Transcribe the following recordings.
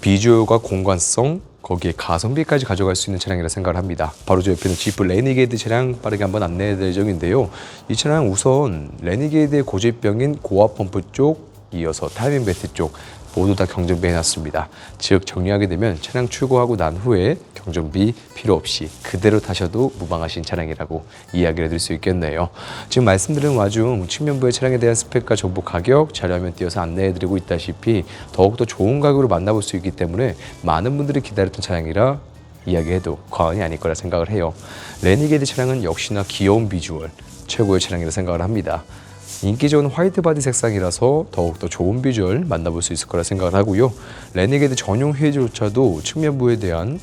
비주얼과 공간성 거기에 가성비까지 가져갈 수 있는 차량이라 생각을 합니다. 바로 저 옆에는 지프 레니게이드 차량 빠르게 한번 안내해 드릴 예정인데요. 이 차량 우선 레니게이드의 고질병인 고압 펌프 쪽 이어서 타이밍 벨트 쪽 모두 다 경정비 해놨습니다. 즉 정리하게 되면 차량 출고하고 난 후에 경정비 필요 없이 그대로 타셔도 무방하신 차량이라고 이야기를 해드릴 수 있겠네요. 지금 말씀드린 와중 측면부의 차량에 대한 스펙과 정보 가격 자료화면 띄어서 안내해드리고 있다시피 더욱더 좋은 가격으로 만나볼 수 있기 때문에 많은 분들이 기다렸던 차량이라 이야기해도 과언이 아닐 거라 생각을 해요. 레니게이드 차량은 역시나 귀여운 비주얼 최고의 차량이라 생각을 합니다. 인기 좋은 화이트 바디 색상이라서 더욱더 좋은 비주얼 만나볼 수 있을 거라 생각을 하고요. 레니게이드 전용 휠조차도 측면부에 대한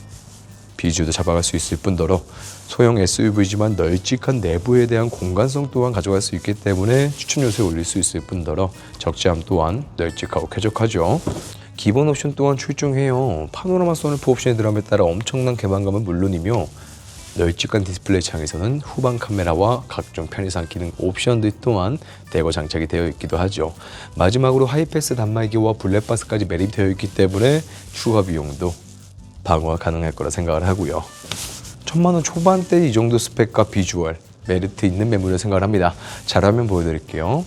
비주도 잡아갈 수 있을 뿐더러 소형 SUV지만 널찍한 내부에 대한 공간성 또한 가져갈 수 있기 때문에 추천 요소에 올릴 수 있을 뿐더러 적재함 또한 널찍하고 쾌적하죠. 기본 옵션 또한 출중해요. 파노라마 선루프 옵션이 들어감에 따라 엄청난 개방감은 물론이며 널찍한 디스플레이 창에서는 후방 카메라와 각종 편의상 기능 옵션들 또한 대거 장착이 되어 있기도 하죠. 마지막으로 하이패스 단말기와 블랙박스까지 매립되어 있기 때문에 추가 비용도 방어가 가능할 거라 생각을 하고요. 천만 원 초반대 이 정도 스펙과 비주얼 메리트 있는 매물을 생각을 합니다. 자료화면 보여드릴게요.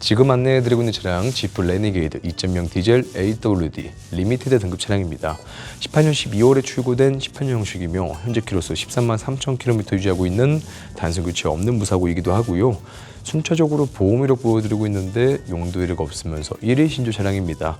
지금 안내해드리고 있는 차량 지프 레니게이드 2.0 디젤 AWD 리미티드 등급 차량입니다. 18년 12월에 출고된 18년 형식이며 현재 키로수 13만 3천 킬로미터 유지하고 있는 단순 교체 없는 무사고이기도 하고요. 순차적으로 보험 이력 보여드리고 있는데 용도 이력 없으면서 1위 신조 차량입니다.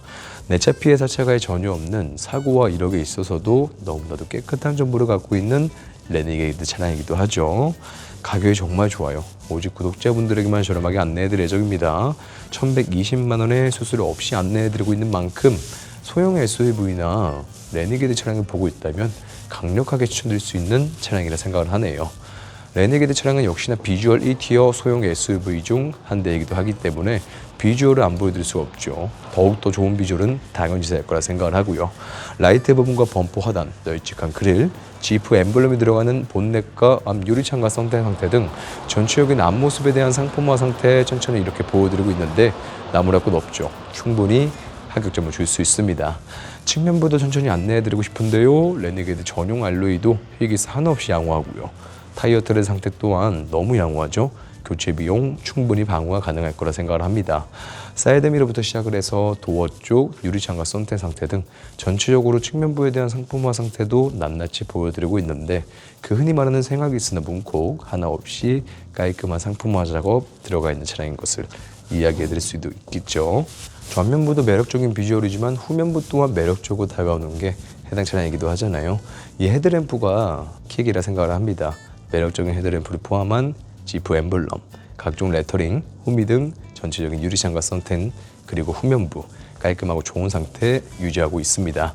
내차 피해 자체가 전혀 없는 사고와 이력에 있어서도 너무나도 깨끗한 정보를 갖고 있는 레니게이드 차량이기도 하죠. 가격이 정말 좋아요. 오직 구독자분들에게만 저렴하게 안내해드릴 예정입니다. 1120만 원의 수수료 없이 안내해드리고 있는 만큼 소형 SUV나 레니게이드 차량을 보고 있다면 강력하게 추천드릴 수 있는 차량이라 생각을 하네요. 레네게드 차량은 역시나 비주얼 1티어 소형 SUV 중 한 대이기도 하기 때문에 비주얼을 안 보여드릴 수 없죠. 더욱더 좋은 비주얼은 당연지사일 거라 생각을 하고요. 라이트 부분과 범퍼 하단, 널찍한 그릴, 지프 엠블럼이 들어가는 본넷과 앞 유리창과 성대 상태 등 전체적인 앞모습에 대한 상품화 상태 천천히 이렇게 보여드리고 있는데 나무랄 것 없죠. 충분히 합격점을 줄 수 있습니다. 측면부도 천천히 안내해드리고 싶은데요. 레니게이드 전용 알로이도 휘기스 하나 없이 양호하고요. 타이어 트레 상태 또한 너무 양호하죠. 교체 비용 충분히 방어가 가능할 거라 생각을 합니다. 사이드미러부터 시작을 해서 도어 쪽 유리창과 선텐 상태 등 전체적으로 측면부에 대한 상품화 상태도 낱낱이 보여드리고 있는데 그 흔히 말하는 생활기스나 문콕 하나 없이 깔끔한 상품화 작업 들어가 있는 차량인 것을 이야기해 드릴 수도 있겠죠. 전면부도 매력적인 비주얼이지만 후면부 또한 매력적으로 다가오는 게 해당 차량이기도 하잖아요. 이 헤드램프가 킥이라 생각을 합니다. 매력적인 헤드램프를 포함한 지프 엠블럼, 각종 레터링, 후미 등 전체적인 유리창과 선텐 그리고 후면부 깔끔하고 좋은 상태 유지하고 있습니다.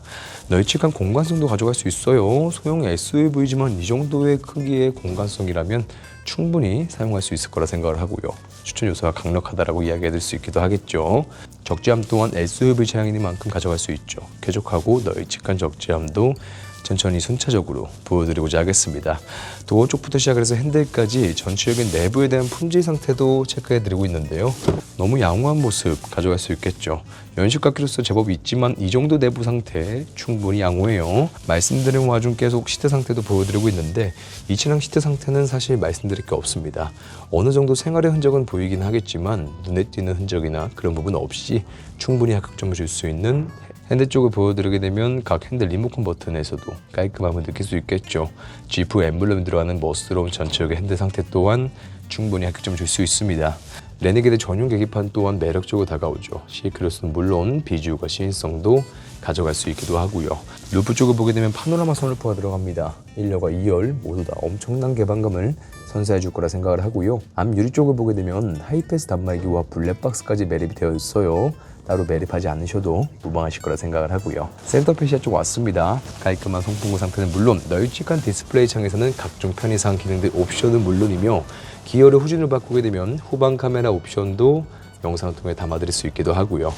널찍한 공간성도 가져갈 수 있어요. 소형 SUV지만 이 정도의 크기의 공간성이라면 충분히 사용할 수 있을 거라 생각을 하고요. 추천 요소가 강력하다라고 이야기해드릴 수 있기도 하겠죠. 적재함 또한 SUV 차량이니만큼 가져갈 수 있죠. 쾌적하고 널찍한 적재함도 천천히 순차적으로 보여드리고자 하겠습니다. 도어 쪽부터 시작해서 핸들까지 전체적인 내부에 대한 품질 상태도 체크해드리고 있는데요. 너무 양호한 모습 가져갈 수 있겠죠. 연식깎이로서 제법 있지만 이 정도 내부 상태 충분히 양호해요. 말씀드린 와중 계속 시트 상태도 보여드리고 있는데 이 차량 시트 상태는 사실 말씀드릴 게 없습니다. 어느 정도 생활의 흔적은 보이긴 하겠지만 눈에 띄는 흔적이나 그런 부분 없이 충분히 합격점을 줄 수 있는 핸들 쪽을 보여드리게 되면 각 핸들 리모컨 버튼에서도 깔끔함을 느낄 수 있겠죠. G4 엠블럼 들어가는 멋스러운 전체적인 핸들 상태 또한 충분히 합격점 줄수 있습니다. 레네게드 전용 계기판 또한 매력적으로 다가오죠. 시크로스는 물론 비주얼과 시인성도 가져갈 수 있기도 하고요. 루프 쪽을 보게 되면 파노라마 선루프가 들어갑니다. 1열과 2열 모두 다 엄청난 개방감을 선사해 줄 거라 생각을 하고요. 앞 유리 쪽을 보게 되면 하이패스 단말기와 블랙박스까지 매립이 되어 있어요. 따로 매립하지 않으셔도 무방하실 거라 생각을 하고요. 센터 페시아 쪽 왔습니다. 깔끔한 송풍구 상태는 물론 널찍한 디스플레이 창에서는 각종 편의상 기능들 옵션은 물론이며 기어를 후진을 바꾸게 되면 후방 카메라 옵션도 영상을 통해 담아드릴 수 있기도 하고요.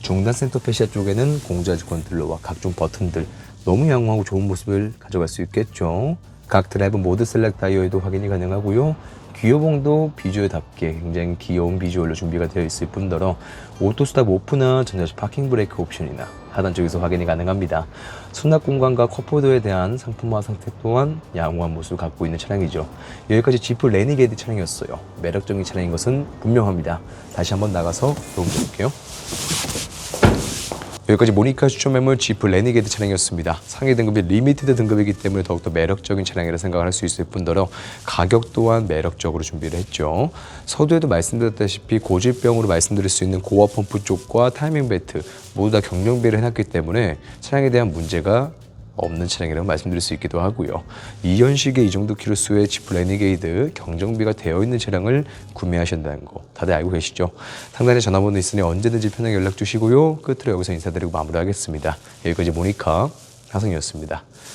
중단 센터 페시아 쪽에는 공자주 컨트롤러와 각종 버튼들 너무 양호하고 좋은 모습을 가져갈 수 있겠죠. 각 드라이브 모드 셀렉 다이어에도 확인이 가능하고요. 귀여봉도 비주얼답게 굉장히 귀여운 비주얼로 준비가 되어 있을 뿐더러 오토스탑 오프나 전자식 파킹 브레이크 옵션이나 하단 쪽에서 확인이 가능합니다. 수납 공간과 컵홀더에 대한 상품화 상태 또한 양호한 모습을 갖고 있는 차량이죠. 여기까지 지프 레니게이드 차량이었어요. 매력적인 차량인 것은 분명합니다. 다시 한번 나가서 도움 드릴게요. 여기까지 모니카 추천 매물 지프 레니게이드 차량이었습니다. 상위 등급이 리미티드 등급이기 때문에 더욱더 매력적인 차량이라 생각을 할수 있을 뿐더러 가격 또한 매력적으로 준비를 했죠. 서두에도 말씀드렸다시피 고질병으로 말씀드릴 수 있는 고압 펌프 쪽과 타이밍 벨트 모두 다 경량비를 해놨기 때문에 차량에 대한 문제가 없는 차량이라고 말씀드릴 수 있기도 하고요. 이연식의 이 정도 키로수의 지프 레니게이드 경정비가 되어 있는 차량을 구매하신다는 거 다들 알고 계시죠? 상단에 전화번호 있으니 언제든지 편하게 연락 주시고요. 끝으로 여기서 인사드리고 마무리하겠습니다. 여기까지 모니카 하성이었습니다.